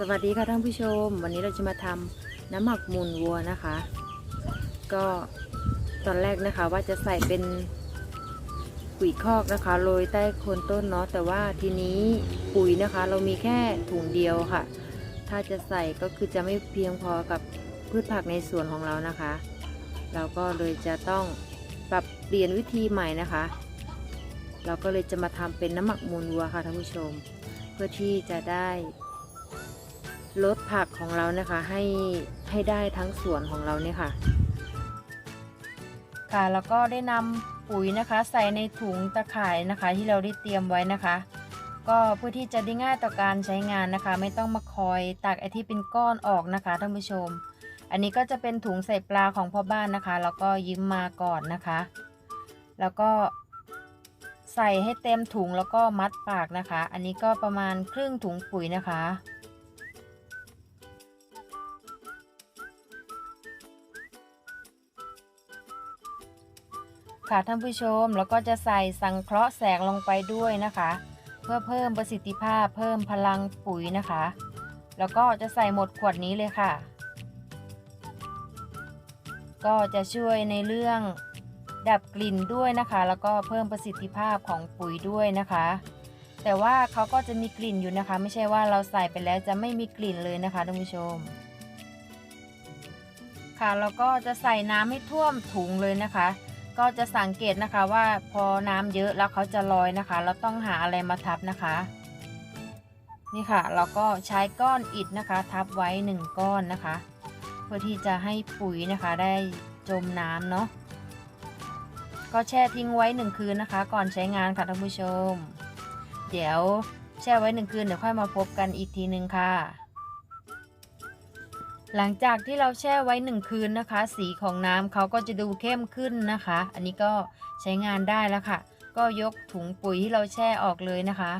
สวัสดีค่ะท่านผู้ชม วันนี้เราจะมาทำน้ำหมักมูลวัวนะคะ ก็ตอนแรกนะคะว่าจะใส่เป็นปุ๋ยคอกนะคะโรยใต้โคนต้นเนาะแต่ว่าทีนี้ปุ๋ยนะคะ เรามีแค่ถุงเดียวค่ะ ถ้าจะใส่ก็คือจะไม่เพียงพอกับพืชผักในสวนของเรานะคะ เราก็เลยจะต้องปรับเปลี่ยนวิธีใหม่นะคะ เราก็เลยจะมาทำเป็นน้ำหมักมูลวัวค่ะท่านผู้ชม เพื่อที่จะได้ ลดผักของเรานะคะให้ให้ได้ทั้งสวนของเราเนี่ยค่ะ ค่ะแล้วก็ได้นำปุ๋ยนะคะ ใส่ในถุงตะข่ายนะคะ ที่เราได้เตรียมไว้นะคะ ก็เพื่อที่จะได้ง่ายต่อการใช้งานนะคะ ไม่ต้องมาคอยตักไอที่เป็นก้อนออกนะคะท่านผู้ชม อันนี้ก็จะเป็นถุงใส่ปลาของพ่อบ้านนะคะ แล้วก็ยิมมาก่อนนะคะ แล้วก็ใส่ให้เต็มถุงแล้วก็มัดปากนะคะ อันนี้ก็ประมาณครึ่งถุงปุ๋ยนะคะ ค่ะท่านผู้ชมแล้วก็จะใส่สังเคราะห์แสงลงไปด้วยนะคะ เพื่อเพิ่มประสิทธิภาพเพิ่มพลังปุ๋ยนะคะ แล้วก็จะใส่หมดขวดนี้เลยค่ะ ก็จะช่วยในเรื่องดับกลิ่นด้วยนะคะ แล้วก็เพิ่มประสิทธิภาพของปุ๋ยด้วยนะคะ แต่ว่าเขาก็จะมีกลิ่นอยู่นะคะ ไม่ใช่ว่าเราใส่ไปแล้วจะไม่มีกลิ่นเลยนะคะท่านผู้ชมค่ะแล้วก็จะใส่น้ำให้ท่วมถุงเลยนะคะ ก็จะสังเกตนะคะว่าพอน้ำเยอะแล้วเขาจะลอยนะคะ เราต้องหาอะไรมาทับนะคะ นี่ค่ะ เราก็ใช้ก้อนอิฐนะคะ ทับไว้หนึ่งก้อนนะคะ เพื่อที่จะให้ปุ๋ยนะคะได้จมน้ำเนาะก็แช่ทิ้งไว้หนึ่งคืนนะคะ ก่อนใช้งานค่ะท่านผู้ชม เดี๋ยวแช่ไว้หนึ่งคืนเดี๋ยวค่อยมาพบกันอีกทีหนึ่งค่ะ หลังจากที่เราแช่ไว้หนึ่งคืนนะคะ สีของน้ำเขาก็จะดูเข้มขึ้นนะคะ อันนี้ก็ใช้งานได้แล้วค่ะ ก็ยกถุงปุ๋ยที่เราแช่ออกเลยนะคะ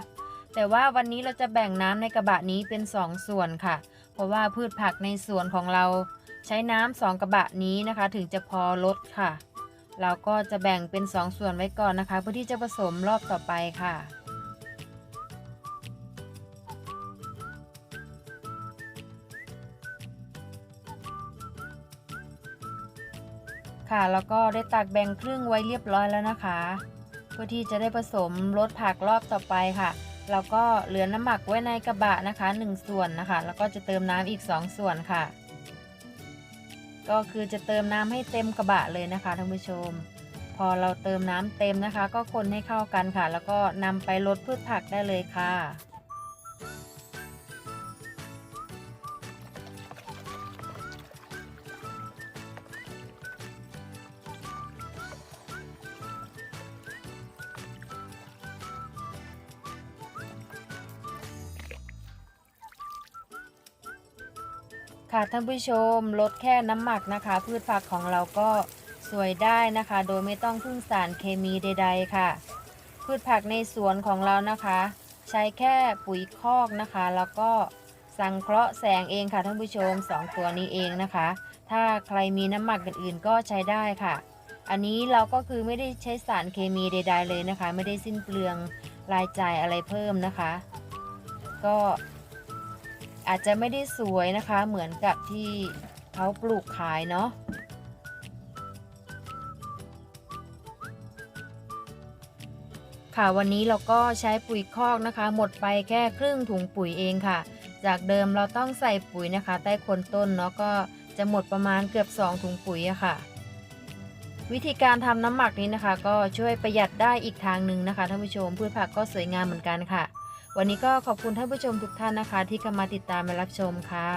แต่ว่าวันนี้เราจะแบ่งน้ำในกระบะนี้เป็น 2 ส่วนค่ะ เพราะว่าพืชผักในสวนของเราใช้น้ำสองกระบะนี้นะคะ ถึงจะพอลดค่ะ เราก็จะแบ่งเป็น 2 ส่วนไว้ก่อนนะคะ เพื่อที่จะผสมรอบต่อไปค่ะ ค่ะ แล้วก็ได้ตักแบ่งครึ่งไว้เรียบร้อยแล้วนะคะ เพื่อที่จะได้ผสมรสผักรอบต่อไปค่ะ แล้วก็เหลือน้ำหมักไว้ในกระบะนะคะ 1 ส่วนนะคะ แล้วก็จะเติมน้ำอีก 2 ส่วนค่ะ ก็คือจะเติมน้ำให้เต็มกระบะเลยนะคะท่านผู้ชม พอเราเติมน้ำเต็มนะคะ ก็คนให้เข้ากันค่ะ แล้วก็นำไปลดพืชผักได้เลยค่ะ ค่ะท่านผู้ชมลดแค่น้ำหมักนะคะ พืชผักของเราก็สวยได้นะคะ โดยไม่ต้องพึ่งสารเคมีใด ๆ ค่ะ พืชผักในสวนของเรานะคะ ใช้แค่ปุ๋ยคอกนะคะ แล้วก็สังเคราะห์แสงเองค่ะท่านผู้ชมสองตัวนี้เองนะคะ ถ้าใครมีน้ำหมักอื่นๆก็ใช้ได้ค่ะ อันนี้เราก็คือไม่ได้ใช้สารเคมีใด ๆ เลยนะคะ ไม่ได้สิ้นเปลืองรายจ่ายอะไรเพิ่มนะคะ ก็ อาจจะไม่ได้สวยนะคะ เหมือนกับที่เขาปลูกขายเนาะค่ะวันนี้เราก็ใช้ปุ๋ยคอกนะคะ หมดไปแค่ครึ่งถุงปุ๋ยเองค่ะ จากเดิมเราต้องใส่ปุ๋ยนะคะ ใต้คนต้นเนาะก็จะหมดประมาณเกือบ 2 ถุงปุ๋ยอะค่ะ วิธีการทำน้ำหมักนี้นะคะ ก็ช่วยประหยัดได้อีกทางหนึ่งนะคะท่านผู้ชมพืชผักก็สวยงามเหมือนกันค่ะ วันนี้ก็ขอบคุณท่านผู้ชมทุกท่านนะคะ ที่เข้ามาติดตามและรับชมค่ะ